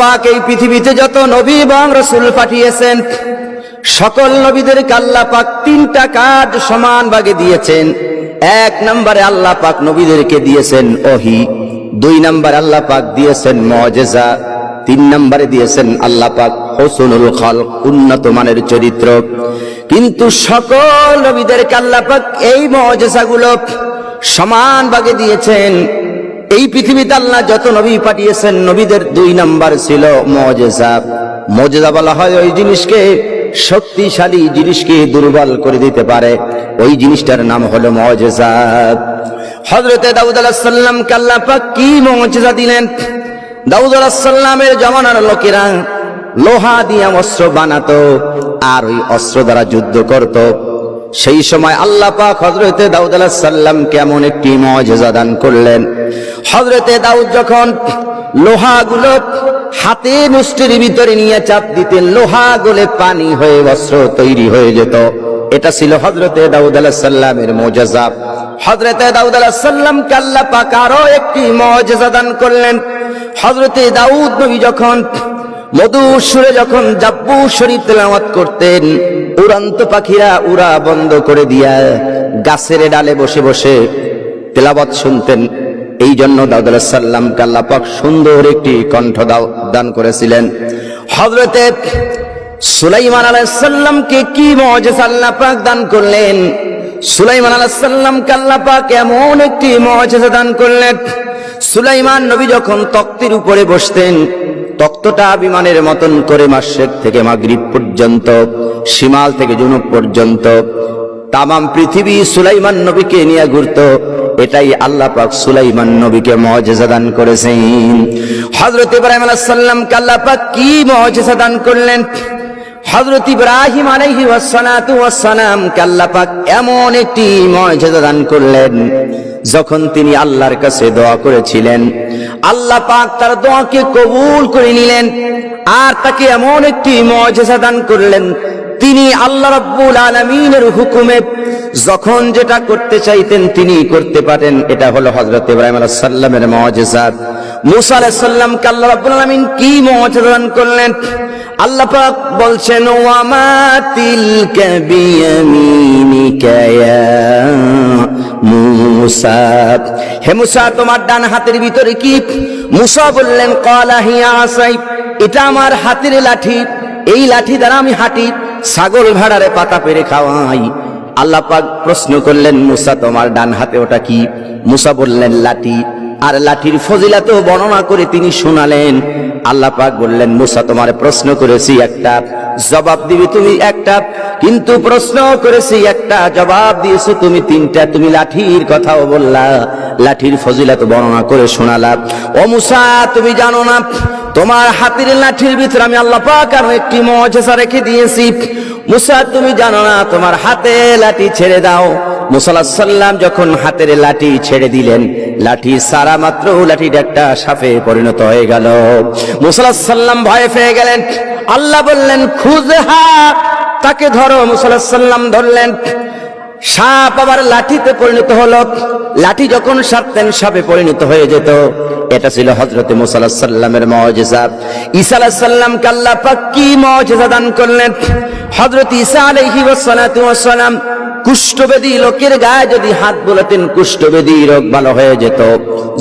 পাক এই পৃথিবীতে যত নবী এবং রসুল পাঠিয়েছেন, সকল নবীদের আল্লাহ পাক তিনটা কাজ সমান ভাগে দিয়েছেন। এক নম্বরে আল্লাহ পাক নবীদেরকে দিয়েছেন ওহি, দুই নম্বরে আল্লাহ পাক দিয়েছেন মজেজা, তিন নম্বরে দিয়েছেন আল্লাহ পাক হোসনুল খল উন্নত মানের চরিত্র। কিন্তু সকল নবীদের আল্লাহ পাক এই মজেজাগুলো সমান ভাগে দিয়েছেন। এই পৃথিবীতে আল্লাহ যত নবী পাঠিয়েছেন, নবীদের দুই নাম্বার ছিল মজেজা। মজেজা বলা হয় ওই জিনিসকে, শক্তিশালী জিনিসকে দুর্বল করে দিতে পারে। ওই জিনিসটার নাম হলো মজেজা। হজরতে দাউদ আলাহ সাল্লাম পাক কি মজেজা দিলেন? দাউদ আলাহ সাল্লামের জমানার লোকেরা লোহা দিয়ে অস্ত্র বানাতো, আর ওই অস্ত্র দ্বারা যুদ্ধ করত। সেই সময় আল্লাহ পাক হজরতে দাউদ আলাহ সাল্লাম কেমন একটি মজেজা দান করলেন। হজরতে দাউদ যখন লোহাগুলো হাতে মুষ্টির ভিতরে নিয়ে চাপ দিতেন লোহা গলে পানি হয়ে বস্ত্র তৈরি হয়ে যেত। এটা ছিল হজরতে দাউদ আলাহ সাল্লামের মজেজা হজরতে দাউদ আলাহ সাল্লাম কাল্লা পাক আরও একটি মজেজা দান করলেন। হজরতে দাউদ নবী যখন মধুর সুরে যখন জাব্বু শরীফ তেলাওয়াত করতেন, উড়ান্ত পাখিরা উড়া বন্ধ করে দিয়া গাছের ডালে বসে বসে তেলাওয়াত শুনতেন। এই জন্য দাউদ সাল্লাম কাল্লাপাক সুন্দর একটি কণ্ঠ দান করেছিলেন। হযরতে সুলাইমান আলাইহিস সাল্লামকে কি মুজিজা আল্লাহ পাক দান করলেন? সুলাইমান আলাইহিস সাল্লাম কাল্লাপাক এমন একটি মুজিজা দান করলেন। সুলাইমান নবী যখন তক্তির উপরে বসতেন তক্তটা বিমানের মতন করে মাসেক থেকে মাগরিব পর্যন্ত, শিমাল থেকে জুনুব পর্যন্ত, তামাম পৃথিবী সুলাইমান নবীকে নিয়ে ঘুরত। এটাই আল্লাহ পাক সুলাইমান নবীকে মজেজা দান করেছেন। হযরত ইব্রাহিম কে আল্লাহ পাক কি মজেজা দান করলেন? হযরত ইব্রাহিম আলাইহি ওয়াসসালাতু ওয়াসসালাম কে আল্লাহ পাক এমন একটি মজেজা দান করলেন। যখন তিনি আল্লাহর কাছে দোয়া করেছিলেন, আল্লাহ পাক তার দোয়াকে কবুল করে নিলেন আর তাকে এমন একটি মজেজা দান করলেন, তিনি আল্লাহ রাব্বুল আলামিনের হুকুমে যখন যেটা করতে চাইতেন তিনি করতে পারেন। এটা হলো হযরত ইব্রাহিম আলাইহিস সালামের মুজিজা মুসা আলাইহিস সালামকে আল্লাহ রাব্বুল আলামিন কি মুজিজা দান করলেন? আল্লাহ পাক বলছেন, ওয়া মা তিলকা বিয়ামিনিকা ইয়া মুসা। হে মুসা, তোমার ডান হাতের ভিতরে কি? মুসা বললেন এটা আমার হাতের লাঠি। এই লাঠি দ্বারা আমি হাঁটি ছাগল ভাড়ারে পাতা পেরে খাওয়াই। আল্লাহ পাক প্রশ্ন করলেন, মুসা, তোমার ডান হাতে ওটা কি? মুসা বললেন, লাঠি। আর লাঠির ফজিলাত বর্ণনা করে তিনি শোনালেন। আল্লাহ পাক বললেন, মুসা, তোমার প্রশ্ন করেছি একটা। জবাব দিবি তুমি একটা, কিন্তু প্রশ্ন করেছি একটা, জবাব দিয়েছ তুমি তিনটা, তুমি লাঠির কথাও বললা, লাঠির ফজিলাত বর্ণনা করে শোনালা। ও মুসা, তুমি জানো না, তোমার হাতের লাঠির ভিতরে আমি আল্লাহ পাক আরও একটি মজেসা রেখে দিয়েছি। মুসা, তুমি জানো না, তোমার হাতে লাঠি ছেড়ে দাও। মুসাল্লাহ সাল্লাম যখন হাতের লাঠি ছেড়ে দিলেন, লাঠি সারা মাত্র লাঠির একটা সাপে পরিণত হয়ে গেল। মুসাল্লাহ সাল্লাম ভয়ে পেয়ে গেলেন। আল্লাহ বললেন খুজহা তাকে ধরো। মুসাল্লাহ সাল্লাম ধরলেন। সাপ আবার লাঠিতে পরিণত হলো। লাঠি যখন সারতেন, সাপে পরিণত হয়ে যেত। এটা ছিল হজরত মুসাল্লাহ সাল্লামের মজেজা। ঈসা আলাহ সাল্লাম কাল্লা পাক মজেজা দান করলেন? হজরত আলাইহি ওয়াসসালাতু ওয়াসসালাম কুষ্ঠবেদী লোকের গায়ে যদি হাত বুলাতেন, কুষ্ঠবেদী রোগ ভালো হয়ে যেত।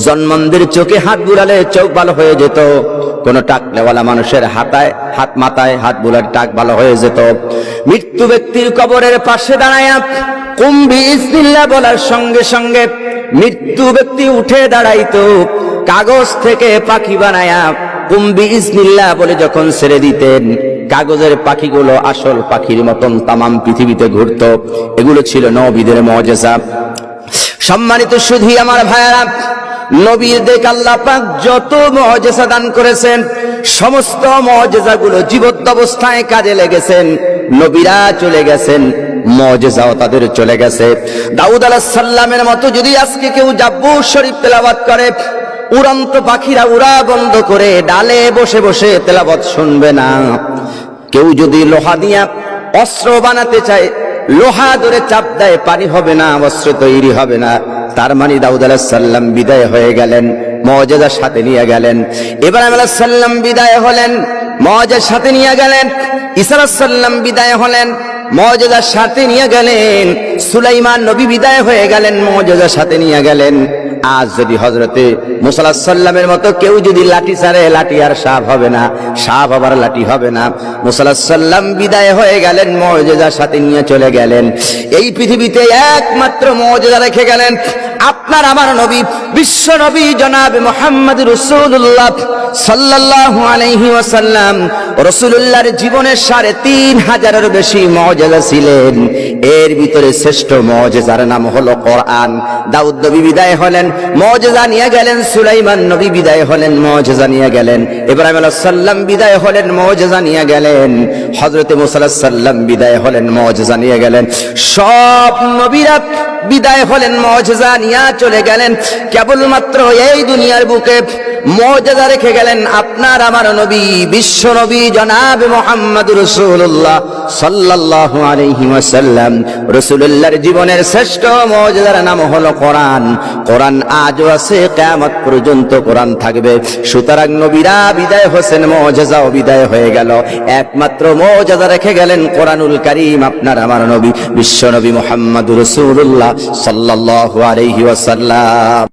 জন্মন্দির চোখে হাত বুলালে চোখ ভালো হয়ে যেত। কোন টাকলেওয়ালা মানুষের হাতায়, হাত মাথায় হাত বুলার টাক ভালো হয়ে যেত। মৃত্যু ব্যক্তির কবরের পাশে দাঁড়ায় কুম্ভি ইসমিল্লা বলার সঙ্গে সঙ্গে মৃত্যু ব্যক্তি উঠে দাঁড়াইতো। কাগজ থেকে পাখি বানায়া কুম্ভি ইসমিল্লা বলে যখন ছেড়ে দিতেন, কাগজের পাখিগুলো আসল পাখির মতন তামাম পৃথিবীতে ঘুরত। এগুলো ছিল নবীদের মজেসা সম্মানিত শুধু আমার ভাইয়ারা, নবীর দেখ আল্লাহ পাক যত মজেসা দান করেছেন, সমস্ত মজেসাগুলো জীবদ্দ অবস্থায় কাজে লেগেছেন, নবীরা চলে গেছেন মজেসাও তাদের চলে গেছে। দাউদ আলাহ সাল্লামের মতো যদি আজকে কেউ জাব্বু শরীফ তেলাবাদ করে উড়ন্ত পাখিরা উড়া বন্ধ করে ডালে বসে বসে তেলাবত শুনবে না। কেউ যদি লোহা দিয়া অস্ত্র বানাতে চায়, লোহা ধরে চাপ দেয়, পানি হবে না, অস্ত্র তৈরি হবে না। তার মানে দাউদ আলাহ সাল্লাম বিদায় হয়ে গেলেন মজেদার সাথে নিয়ে গেলেন। ইব্রাহিম আলাইহিস সাল্লাম বিদায় হলেন মজের সাথে নিয়ে গেলেন সাল্লাম বিদায় হলেন মজেদার সাথে নিয়ে গেলেন, সুলাইমান নবী বিদায় হয়ে গেলেন মজেদার সাথে নিয়ে গেলেন। আজ যদি হজরতে মুসাল্লাহ সাল্লামের মতো কেউ যদি লাঠি সারে লাঠি আর সাপ হবে না, সাপ আবার লাঠি হবে না। মুসাল্লাহ সাল্লাম বিদায় হয়ে গেলেন, মর্যাদার সাথে নিয়ে চলে গেলেন। এই পৃথিবীতে একমাত্র মর্যাদা রেখে গেলেন আপনার আমার নবী, বিশ্ব নবী জনাব মোহাম্মদ রসুল্লাহ সাল্লাল্লাহু আলাইহি ওয়াসাল্লাম রসুল্লাহর জীবনের সাড়ে তিন হাজারের বেশি মর্যাদা ছিলেন। এর ভিতরে শ্রেষ্ঠ মর্যাদার নাম হলো কোরআন। দাউদ নবী বিদায় হলেন মর্যাদা নিয়ে গেলেন, সুলাইমান নবী বিদায় হলেন মর্যাদা নিয়ে গেলেন। ইব্রাহিম সাল্লাম বিদায় হলেন মর্যাদা নিয়ে গেলেন। হযরতে মুসা আলাইহিস সাল্লাম বিদায় হলেন মর্যাদা নিয়ে গেলেন। সব নবীরা বিদায় হলেন মজা নিয়া চলে গেলেন। কেবলমাত্র এই দুনিয়ার বুকে মর্যাদা রেখে গেলেন আপনার আমার নবী, বিশ্ব নবী জনাব মোহাম্মদ রসুল্লাহ সাল্লাল্লাহু আলাইহি ওয়াসাল্লাম। রসুলুল্লাহর জীবনের শ্রেষ্ঠ মর্যাদার নাম হলো কোরআন। কোরআন আজও আছে, কিয়ামত পর্যন্ত কোরআন থাকবে। সুতরাং নবীরা বিদায় হোসেন মর্যাদাও বিদায় হয়ে গেল। একমাত্র মর্যাদা রেখে গেলেন কোরআনুল কারীম আপনার আমার নবী, বিশ্ব নবী মোহাম্মদ রসুল্লাহ সাল্লাল্লাহু আলাইহি ওয়াসাল্লাম।